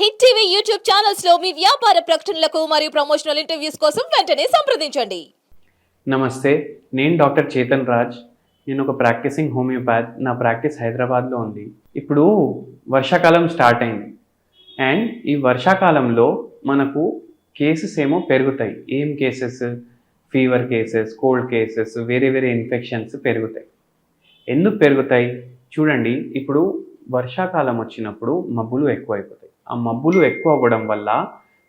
Hit TV YouTube ఛానల్స్లో మీ వ్యాపార ప్రకటనలకు మరియు ప్రమోషనల్ ఇంటర్వ్యూస్ కోసం వెంటనే సంప్రదించండి. నమస్తే నేను డాక్టర్ చేతన్ రాజ్. నేను ఒక ప్రాక్టీసింగ్ హోమియోపాత్ నా ప్రాక్టీస్ హైదరాబాద్లో ఉంది. ఇప్పుడు వర్షాకాలం స్టార్ట్ అయింది. అండ్ ఈ వర్షాకాలంలో మనకు కేసెస్ ఏమో పెరుగుతాయి. ఏం cases? Fever cases cold cases వేరే వేరే ఇన్ఫెక్షన్స్ పెరుగుతాయి. ఎందుకు పెరుగుతాయి? చూడండి ఇప్పుడు వర్షాకాలం వచ్చినప్పుడు మబ్బులు ఎక్కువైపోతాయి. ఆ మబ్బులు ఎక్కువ అవ్వడం వల్ల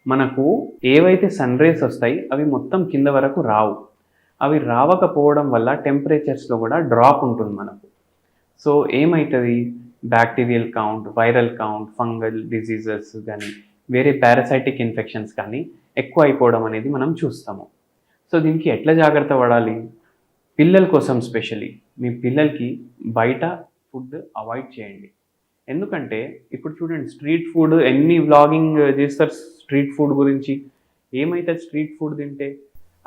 మనకు ఏవైతే సన్ రేస్ వస్తాయి అవి మొత్తం కింద వరకు రావు. అవి రావకపోవడం వల్ల టెంపరేచర్స్లో కూడా డ్రాప్ ఉంటుంది మనకు. సో ఏమవుతుంది bacterial count viral count fungal diseases కానీ వేరే పారాసైటిక్ ఇన్ఫెక్షన్స్ కానీ ఎక్కువ అయిపోవడం అనేది మనం చూస్తాము. సో దీనికి ఎట్లా జాగ్రత్త పడాలి? పిల్లల కోసం స్పెషలీ మీ పిల్లలకి బయట ఫుడ్ అవాయిడ్ చేయండి. ఎందుకంటే ఇప్పుడు చూడండి స్ట్రీట్ ఫుడ్ ఎన్ని వ్లాగింగ్ చేస్తారు స్ట్రీట్ ఫుడ్ గురించి. ఏమైతే స్ట్రీట్ ఫుడ్ తింటే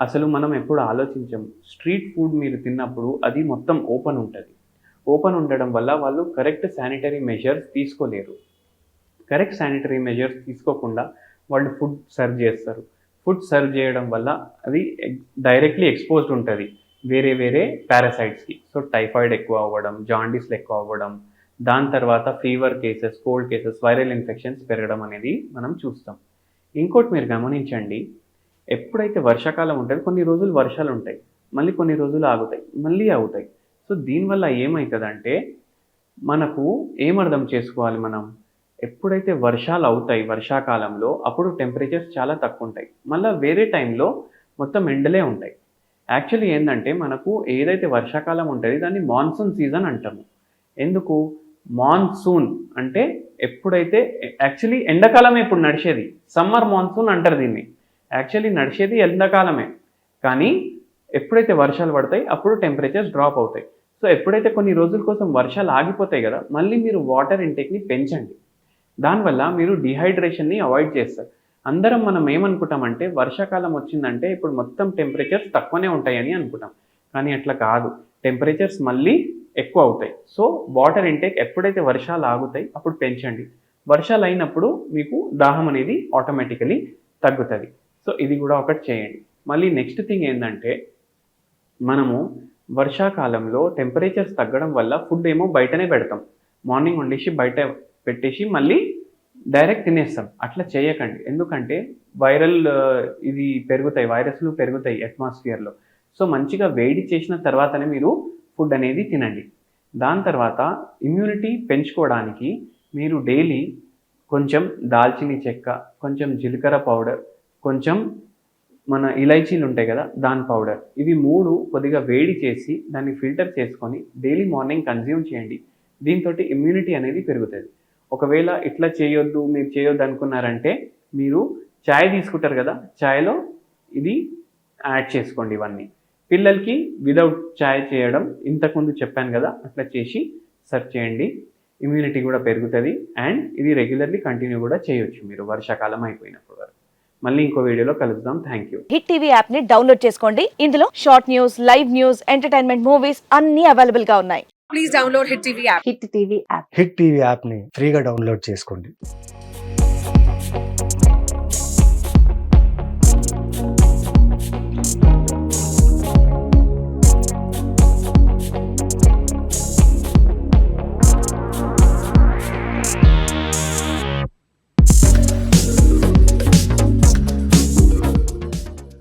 అసలు మనం ఎప్పుడు ఆలోచించము. స్ట్రీట్ ఫుడ్ మీరు తిన్నప్పుడు అది మొత్తం ఓపెన్ ఉంటుంది. ఓపెన్ ఉండడం వల్ల వాళ్ళు కరెక్ట్ శానిటరీ మెజర్స్ తీసుకోలేరు. కరెక్ట్ శానిటరీ మెజర్స్ తీసుకోకుండా వాళ్ళు ఫుడ్ సర్వ్ చేస్తారు. ఫుడ్ సర్వ్ చేయడం వల్ల అది డైరెక్ట్లీ ఎక్స్పోజ్డ్ ఉంటుంది. వేరే వేరే పారాసైట్స్కి సో టైఫాయిడ్ ఎక్కువ అవ్వడం జాండీస్లు ఎక్కువ అవ్వడం దాని తర్వాత fever cases cold cases viral infections పెరగడం అనేది మనం చూస్తాం. ఇంకోటి మీరు గమనించండి ఎప్పుడైతే వర్షాకాలం ఉంటుంది కొన్ని రోజులు వర్షాలు ఉంటాయి మళ్ళీ కొన్ని రోజులు ఆగుతాయి మళ్ళీ అవుతాయి సో దీనివల్ల ఏమవుతుందంటే మనకు ఏమర్థం చేసుకోవాలి మనం? ఎప్పుడైతే వర్షాలు అవుతాయి వర్షాకాలంలో అప్పుడు టెంపరేచర్స్ చాలా తక్కువ ఉంటాయి మళ్ళీ వేరే టైంలో మొత్తం ఎండలే ఉంటాయి. యాక్చువల్లీ ఏంటంటే మనకు ఏదైతే వర్షాకాలం ఉంటుంది దాన్ని మాన్సూన్ సీజన్ అంటాము. ఎందుకు? మాన్సూన్ అంటే ఎప్పుడైతే యాక్చువల్లీ ఎండాకాలమే ఇప్పుడు నడిచేది. సమ్మర్ మాన్సూన్ అంటారు దీన్ని. యాక్చువల్లీ నడిచేది ఎండాకాలమే. కానీ ఎప్పుడైతే వర్షాలు పడతాయి అప్పుడు టెంపరేచర్స్ డ్రాప్ అవుతాయి. సో ఎప్పుడైతే కొన్ని రోజుల కోసం వర్షాలు ఆగిపోతాయి కదా మళ్ళీ మీరు వాటర్ ఇంటేక్ని పెంచండి. దానివల్ల మీరు డిహైడ్రేషన్ని అవాయిడ్ చేస్తారు. అందరం మనం ఏమనుకుంటామంటే వర్షాకాలం వచ్చిందంటే ఇప్పుడు మొత్తం టెంపరేచర్స్ తక్కువనే ఉంటాయని అనుకుంటాం. కానీ అట్లా కాదు. టెంపరేచర్స్ మళ్ళీ ఎక్కువ అవుతాయి సో వాటర్ ఇంటేక్ ఎప్పుడైతే వర్షాలు ఆగుతాయి అప్పుడు పెంచండి. వర్షాలు అయినప్పుడు మీకు దాహం అనేది ఆటోమేటికలీ తగ్గుతుంది. సో ఇది కూడా ఒకటి చేయండి. మళ్ళీ నెక్స్ట్ థింగ్ ఏంటంటే మనము వర్షాకాలంలో టెంపరేచర్స్ తగ్గడం వల్ల ఫుడ్ ఏమో బయటనే పెడతాం. మార్నింగ్ వండేసి బయట పెట్టేసి మళ్ళీ డైరెక్ట్ తినేస్తాం. అట్లా చేయకండి. ఎందుకంటే వైరల్ ఇది పెరుగుతాయి వైరస్లు పెరుగుతాయి అట్మాస్ఫియర్లో సో మంచిగా వేడి చేసిన తర్వాతనే మీరు ఫుడ్ అనేది తినండి. దాని తర్వాత ఇమ్యూనిటీ పెంచుకోవడానికి మీరు డైలీ కొంచెం దాల్చిని చెక్క కొంచెం జీలకర్ర పౌడర్ కొంచెం మన ఇలైచీలు ఉంటాయి కదా దాని పౌడర్ ఇవి మూడు కొద్దిగా వేడి చేసి దాన్ని ఫిల్టర్ చేసుకొని డైలీ మార్నింగ్ కన్జ్యూమ్ చేయండి. దీంతో ఇమ్యూనిటీ అనేది పెరుగుతుంది. ఒకవేళ ఇట్లా చేయొద్దు మీరు చేయొద్దు అనుకున్నారంటే మీరు చాయ్ తీసుకుంటారు కదా చాయ్లో ఇది యాడ్ చేసుకోండి ఇవన్నీ. పిల్లలకి విదౌట్ చాయ్ చేయడం ఇంతకుముందు చెప్పాను కదా అట్లా చేసి సర్వ్ చేయండి. ఇమ్యూనిటీ కూడా పెరుగుతుంది అండ్ ఇది రెగ్యులర్లీ కంటిన్యూ కూడా చేయొచ్చు మీరు వర్షాకాలం అయిపోయినప్పుడు వరకు. మళ్ళీ ఇంకో వీడియోలో కలుద్దాం. థ్యాంక్ యూ హిట్ టీవీ యాప్ని డౌన్లోడ్ చేసుకోండి. ఇందులో short news live news entertainment movies అన్ని అవైలబుల్గా ఉన్నాయి. Please download Hit TV app. Hit TV app Hit TV యాప్ని ఫ్రీగా డౌన్లోడ్ చేసుకోండి.